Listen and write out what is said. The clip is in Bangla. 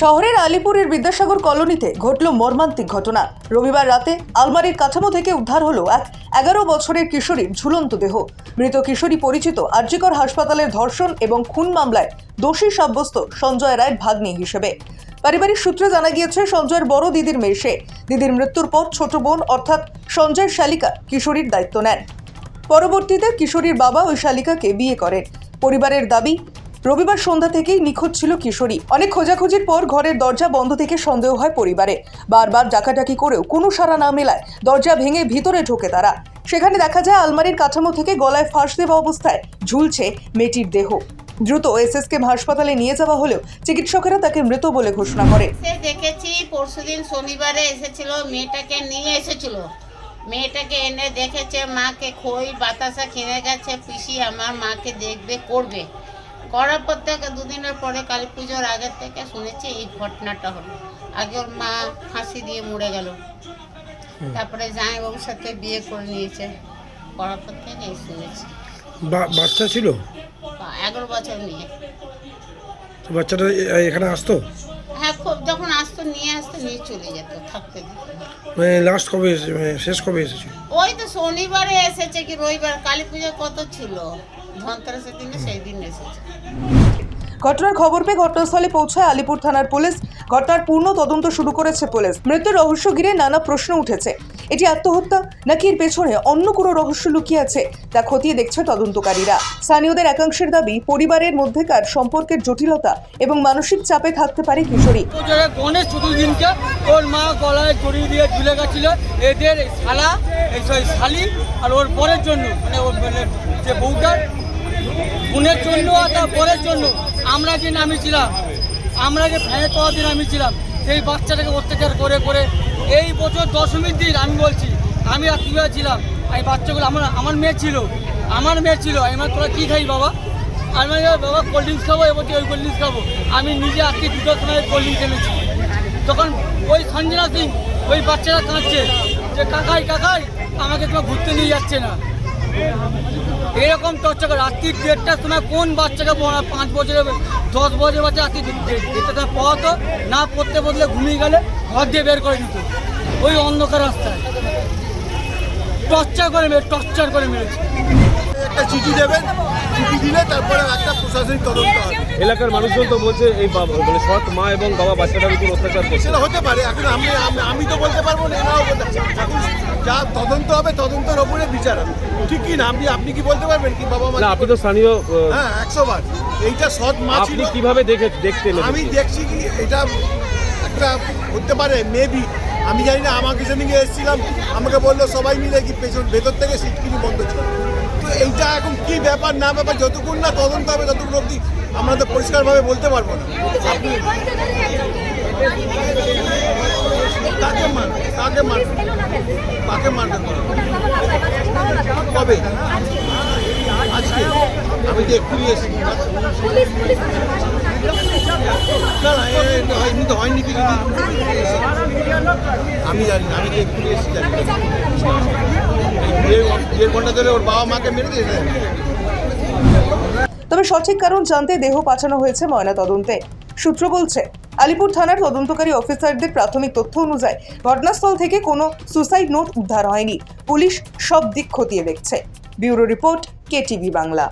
শহরের আলিপুরের বিদ্যাসাগর কলোনিতে ঘটল মর্মান্তিক ঘটনা। রবিবার রাতে আলমারির কাঠামো থেকে উদ্ধার হলো এক এগারো বছরের কিশোরীর ঝুলন্ত দেহ। মৃত কিশোরী পরিচিত আর্যিকর হাসপাতালের ধর্ষণ এবং খুন মামলায় দোষী সাব্যস্ত সঞ্জয় রায়ের ভাগ্নি হিসেবে। পারিবারিক সূত্রে জানা গিয়েছে, সঞ্জয়ের বড় দিদির মেয়ে সে। দিদির মৃত্যুর পর ছোট বোন অর্থাৎ সঞ্জয়ের শালিকা কিশোরীর দায়িত্ব নেন। পরবর্তীতে কিশোরীর বাবা ওই শালিকাকে বিয়ে করেন। পরিবারের দাবি রবিবার সন্ধ্যা থেকেই নিখোঁজ ছিল কিশোরী। অনেক খোঁজাখুঁজির পর ঘরের দরজা বন্ধ থেকে সন্দেহ হয় পরিবারে। বারবার ডাকাডাকি করেও কোনো সাড়া না মেলায় দরজা ভেঙে ভিতরে ঢোকে তারা। সেখানে দেখা যায় আলমারির কাঠামো থেকে গলায় ফাঁস দেওয়া অবস্থায় ঝুলছে মেয়েটির দেহ। দ্রুত এসএসকে হাসপাতালে নিয়ে যাওয়া হলেও চিকিৎসকেরা তাকে মৃত বলে ঘোষণা করে। দেখেছি পরশুদিন শনিবারে এসেছিল, মেয়েটাকে নিয়ে এসেছিল। মেয়েটাকে এনে দেখেছে, মাকে খই, বাতাসা কিনে গেছে, পিসি আমার মাকে দেখবে, করবে। করার পর থেকে দুদিনের পরে কালী পুজোর আগের থেকে শুনেছি এই ঘটনাটা হলো। আগে ওর মা ফাঁসি দিয়ে মরে গেল। তারপরে জামাইবাবুর সাথে বিয়ে করে নিয়েছে। করার পর থেকে এই শুনেছি বাচ্চা ছিল? এগারো বছর নিয়ে বাচ্চাটা এখানে আসতো? হ্যাঁ খুব যখন আসতো নিয়ে আসতো নিয়ে চলে যেত থাকতে না মানে লাস্ট কবে মানে শেষ কবে এসেছে? ওই তো শনিবারে এসেছে কি রবিবার কালী পুজো কত ছিল? ধনতেরাসের দিনে সেই দিন এসেছে। ঘটনার খবর পেয়ে ঘটনাস্থলে পৌঁছায় আলিপুর থানার পুলিশ। ঘটনার পূর্ণ তদন্ত শুরু করেছে পুলিশ। মৃত্যুর রহস্য ঘিরে নানা প্রশ্ন উঠেছে। এটি আত্মহত্যা নাকি এর পেছনে অন্য কোনো রহস্য লুকিয়ে আছে তা খতিয়ে দেখছে তদন্তকারীরা। স্থানীয়দের একাংশের দাবি পরিবারের মধ্যেকার সম্পর্কের জটিলতা এবং মানসিক চাপে থাকতে পারে কিশোরী। গণেশ চতুর্দিনকে ওর মা গলায় জড়িয়ে দিয়ে ঝুলে গেছিল এদের শালা এই শালি আর ওর পরের জন্য মানে ওর মানে যে বউটার বোনের জন্য আর তার বরের জন্য আমরা যে নামিয়েছিলাম, আমরা যে ফ্যানের তলা দিয়ে নামিয়েছিলাম, সেই বাচ্চাটাকে অত্যাচার করে করে এই বছর দশমীর দিন আমি বলছি, আমি আর রাত্রিবেলা ছিলাম এই বাচ্চাগুলো আমার আমার মেয়ে ছিল, আমার মেয়ে ছিল। আমি তোরা কী খাই বাবা? আমি বাবা কোল্ড ড্রিঙ্কস খাব এবার ওই কোল্ড ড্রিঙ্কস খাব। আমি নিজে আজকে দুটোর সময় কোল্ড ড্রিঙ্কস এনেছি। তখন ওই সঞ্জনা সিং, ওই বাচ্চারা কাঁদছে যে, কাকাই কাকাই, আমাকে তোমার ঘুরতে নিয়ে যাচ্ছে না। এরকম টর্চার করে রাত্রি দেড়টার সময় কোন বাচ্চাকে পড়া পাঁচ বছরের দশ বছরের বাচ্চা রাত্রি দেড়টা পড়াতো না পড়তে বদলে ঘুমিয়ে গেলে ঘর দিয়ে বের করে দিত। ওই অন্ধকার রাস্তায়। টর্চার করে মেরে টর্চার করে মেরেছে। একটা চিঠি দেবেন চিঠি দিলে তারপরে একটা প্রশাসনিক তদন্ত হবে। এলাকার মানুষজন তো বলছে এই বাবা- মানে সৎ মা এবং বাবা বাচ্চাটার উপর অত্যাচার করছে। সেটা হতে পারে এখন আমি আমি- তো বলতে পারব না এরাও বলতে এখন যা তদন্ত হবে তদন্তের ওপরে বিচার হবে। ঠিক কি না? আপনি আপনি কি বলতে পারবেন কি বাবা মা না আপনি তো স্থানীয় হ্যাঁ একশো বার। এইটা সৎ মা ছিল। আপনি কীভাবে দেখে দেখতেন আমি দেখছি কি এটা একটা হতে পারে মেবি আমি জানি না আমাকে সেদিকে এসেছিলাম আমাকে বলল সবাই মিলে কি পেছন ভেতর থেকে সিট কিনি বন্ধ ছিল। তো এইটা এখন কি ব্যাপার না ব্যাপার যতক্ষণ না তদন্ত হবে ততক্ষণ অবধি আমরা তো পরিষ্কারভাবে বলতে পারব না। আপনি কাকে মান কাকে মান কবে আজকে? আমি তো এক্ষুনি এসেছি। তো হয়নি আমি জানি, আমি তো এক্ষুনি এসেছি, জানি দেড় ঘণ্টা ধরে ওর বাবা মাকে মেরে দিয়েছে। তবে সঠিক কারণ জানতে দেহ পাঠানো হয়েছে ময়না তদন্তে সূত্র বলছে আলিপুর থানার তদন্তকারী অফিসারদের প্রাথমিক তথ্য অনুযায়ী ঘটনাস্থল থেকে কোনো সুসাইড নোট উদ্ধার হয়নি। পুলিশ সব দিক খতিয়ে দেখছে। Bureau report KTV Bangla.